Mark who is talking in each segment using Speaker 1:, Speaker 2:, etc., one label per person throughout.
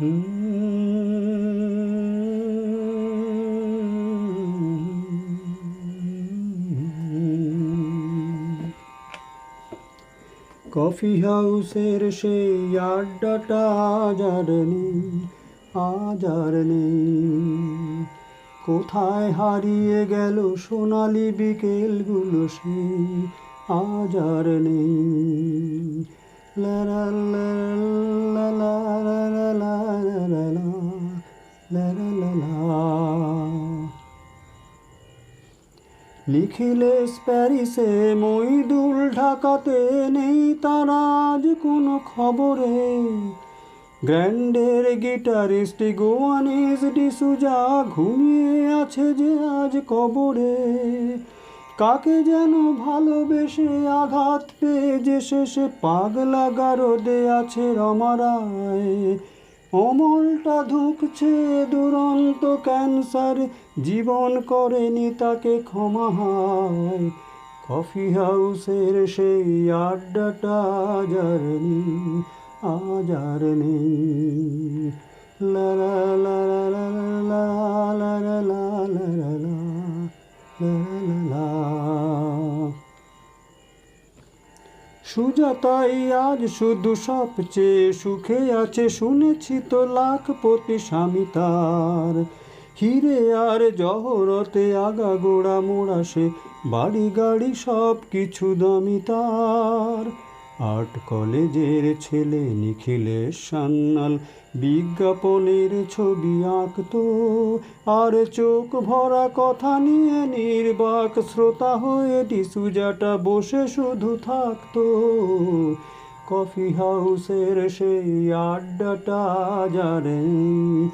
Speaker 1: Coffee হাউসের সেই আড্ডাটা আজ আর নেই আজ আর নেই কোথায় হারিয়ে গেল সোনালি বিকেলগুলো সেই আজ আর নেই। লিখিলে প্যারিসে মইদুল ঢাকাতে নেই তার আজ কোনো খবরে। গ্র্যান্ডের গিটারিস্ট গোয়ানিস ডিসুজা ঘুমিয়ে আছে যে আজ কবরে। কাকে যেন ভালোবেসে আঘাত পেয়ে যে শেষে পাগলা গারদে আছে রমারায় অমলটা ধুকছে দুরন্ত ক্যান্সার জীবন করেনি তাকে ক্ষমা হয় কফি হাউসের সেই আড্ডাটা আজ আর নেই আজ আর নেই লা লা লা লা লা লা লা সুজাতাই আজ শুধু সবচেয়ে সুখে আছে, শুনেছি তো লাখপতি স্বামী তার। হিরে আর জহরতে আগা গোড়া মোড়া সে বাড়ি গাড়ি সব কিছু দামি তার। আর্ট কলেজের ছেলে নিখিলেশ সান্যাল, বিজ্ঞাপনের ছবি আঁকতো। আর চোখ ভরা কথা নিয়ে নির্বাক শ্রোতা হয়ে ডিসুজাটা বসে শুধু থাকতো। কফি হাউসের সেই আড্ডাটা আজ আর নেই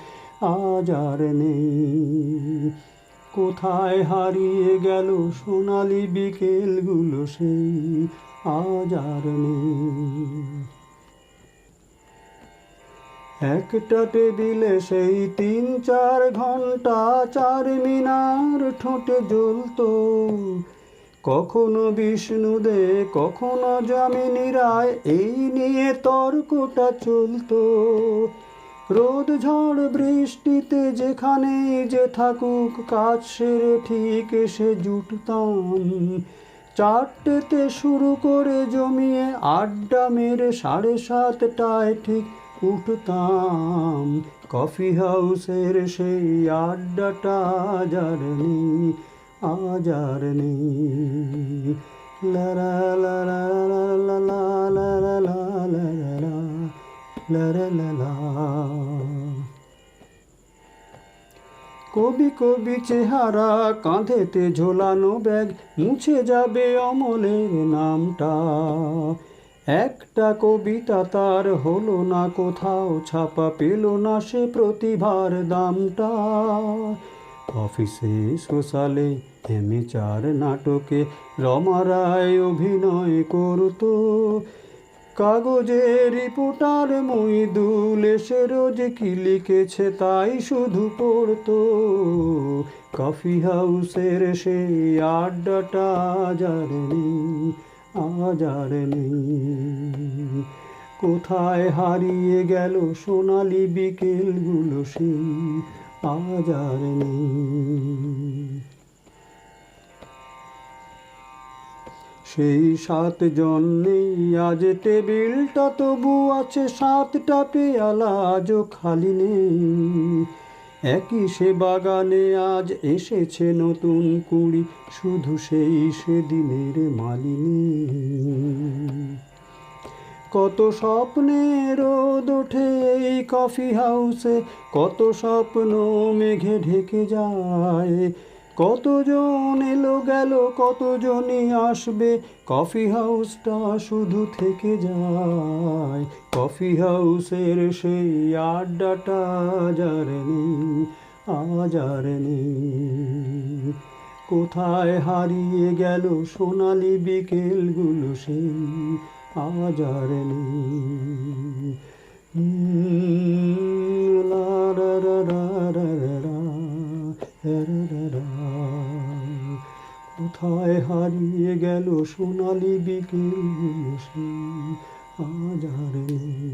Speaker 1: আর নেই। কোথায় হারিয়ে গেল সোনালি বিকেলগুলো সেই আজ আর নেই একটা টেবিলে সেই তিন চার ঘণ্টা চার মিনার ঠোঁটে জ্বলত। কখনো বিষ্ণুদে, কখনো যামিনী রায় এই নিয়ে তর্কটা চলতো। রোদ, ঝড়, বৃষ্টিতে যেখানেই যে থাকুক, কাজ সেরে ঠিক এসে জুটতাম। চারটেতে শুরু করে জমিয়ে আড্ডা মেরে সাড়ে সাতটায় ঠিক উঠতাম কফি হাউসের সেই আড্ডাটা আজ আর নেই আজ আর নেই লা লা লা লা লা লা লা লা লা কবি কবি চেহারা, কাঁধেতে ঝোলানো ব্যাগ, মুছে যাবে অমলের নামটা। একটা কবিতা তার হলো না, কোথাও ছাপা পেল না সে প্রতিভার দামটা। অফিসে, সোশ্যালে, এমে চার নাটকে রমা রায় অভিনয় করতো। কাগজে রিপোর্টার মইদুল এসে রোজ কি লিখেছে তাই শুধু পড়তো। কফি হাউসের সেই আড্ডাটা আজ আর নেই, আজ আর নেই। কোথায় হারিয়ে গেল সোনালি বিকেলগুলো সেই, আজ আর নেই। সেই সাতজন নেই আজ টেবিলটা তবু আছে সাতটা পেয়ালা আজও খালি নেই। একই সে বাগানে আজ এসেছে নতুন কুড়ি, শুধু সেই সেদিনের মালিনী। কত স্বপ্নে রোদ ওঠে এই কফি হাউসে, কত স্বপ্ন মেঘে ঢেকে যায় কতজন এলো গেল কতজনই আসবে? কফি হাউসটা শুধু থেকে যায়। কফি হাউসের সেই আড্ডাটা আর নেই আজ আর নেই। কোথায় হারিয়ে গেল সোনালি বিকেলগুলো সেই আজ আর নেই। রা রা রা রা রা, রা রা রা রা। কোথায় হারিয়ে গেল সোনালি বিকেল আজ আর নেই।